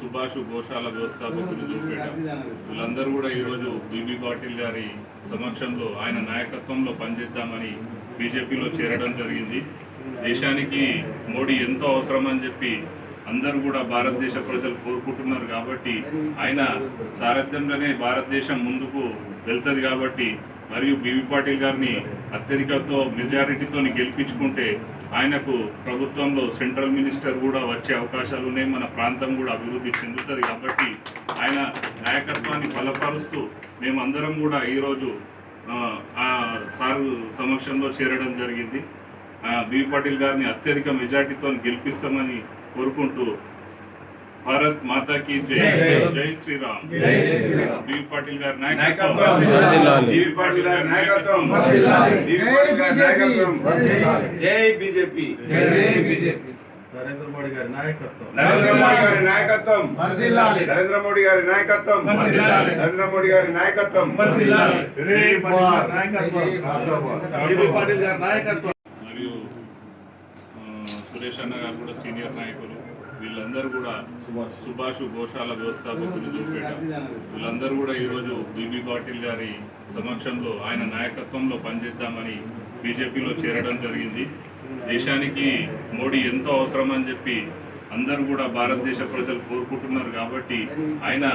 సుభాష్. గోశాల వ్యవస్థాపకులు జూపేట వీళ్ళందరూ కూడా ఈరోజు బీబీ పాటిల్ గారి సమక్షంలో ఆయన నాయకత్వంలో పనిచేద్దామని బీజేపీలో చేరడం జరిగింది. దేశానికి మోడీ ఎంతో అవసరం అని చెప్పి అందరూ కూడా భారతదేశ ప్రజలు కోరుకుంటున్నారు కాబట్టి ఆయన సారథ్యంలోనే భారతదేశం ముందుకు వెళ్తుంది కాబట్టి మరియు బీవీ పాటిల్ గారిని అత్యధికతో మెజారిటీతో గెలిపించుకుంటే ఆయనకు ప్రభుత్వంలో సెంట్రల్ మినిస్టర్ కూడా వచ్చే అవకాశాలు ఉన్నాయి. మన ప్రాంతం కూడా అభివృద్ధి చెందుతుంది కాబట్టి ఆయన నాయకత్వాన్ని బలపరుస్తూ మేమందరం కూడా ఈరోజు ఆ సారు సమక్షంలో చేరడం జరిగింది. బీవీ పాటిల్ గారిని అత్యధిక మెజార్టీతో గెలిపిస్తామని కోరుకుంటూ భారత్ మాతాకి జై. జై శ్రీరామ్. బీవీ పాటిల్ గారి నాయకత్వం. పాటిల్ గారి నాయకత్వం. వర్ధిల్లాలి. బీవీ పాటిల్ గారి నాయకత్వం. జై బీజేపీ. నరేంద్ర మోడీ గారి నాయకత్వం. నరేంద్ర మోడీ గారి నాయకత్వం. నరేంద్ర మోడీ గారి నాయకత్వం. నరేంద్ర మోడీ గారి నాయకత్వం. మరియు సురేష్ అన్న గారు కూడా సీనియర్ నాయకులు. వీళ్ళందరూ కూడా సుభాష్. గోశాల వ్యవస్థాపకులు చూపేట వీళ్ళందరూ కూడా ఈరోజు బీబీ పాటిల్ గారి సమక్షంలో ఆయన నాయకత్వంలో పనిచేద్దామని బీజేపీలో చేరడం జరిగింది. దేశానికి మోడీ ఎంతో అవసరం అని చెప్పి అందరూ కూడా భారతదేశ ప్రజలు కోరుకుంటున్నారు కాబట్టి ఆయన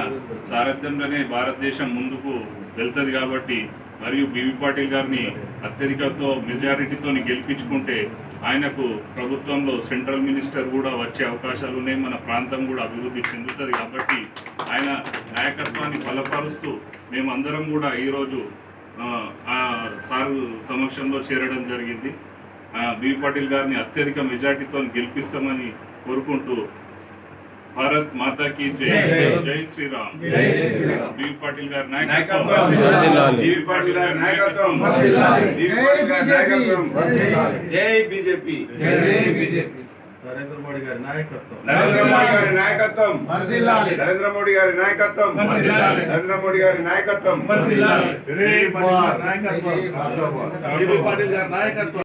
సారథ్యంలోనే భారతదేశం ముందుకు వెళ్తుంది కాబట్టి మరియు బీవీ పాటిల్ గారిని అత్యధికతో మెజారిటీతో గెలిపించుకుంటే ఆయనకు ప్రభుత్వంలో సెంట్రల్ మినిస్టర్ కూడా వచ్చే అవకాశాలు ఉన్నాయి. మన ప్రాంతం కూడా అభివృద్ధి చెందుతుంది కాబట్టి ఆయన నాయకత్వాన్ని బలపరుస్తూ మేమందరం కూడా ఈరోజు సార్ ఆ సమక్షంలో చేరడం జరిగింది. బి పాటిల్ గారిని అత్యధిక మెజార్టీతో గెలిపిస్తామని కోరుకుంటూ భారత్ మాతాకి జై జై శ్రీరామ్ బీవీ పాటిల్ గారి నాయకత్వం వర్ధిల్లాలి. బీవీ పాటిల్ గారి నాయకత్వం వర్ధిల్లాలి. బీవీ పాటిల్ గారి నాయకత్వం జై బీజేపీ నరేంద్ర మోడీ గారి నాయకత్వం నరేంద్ర మోడీ గారి నాయకత్వం వర్ధిల్లాలి. నరేంద్ర మోడీ గారి నాయకత్వం వర్ధిల్లాలి. నరేంద్ర మోడీ గారి నాయకత్వం వర్ధిల్లాలి. బీజేపీ పార్టీ గారి నాయకత్వం బీజేపీ పార్టీ గారి నాయకత్వం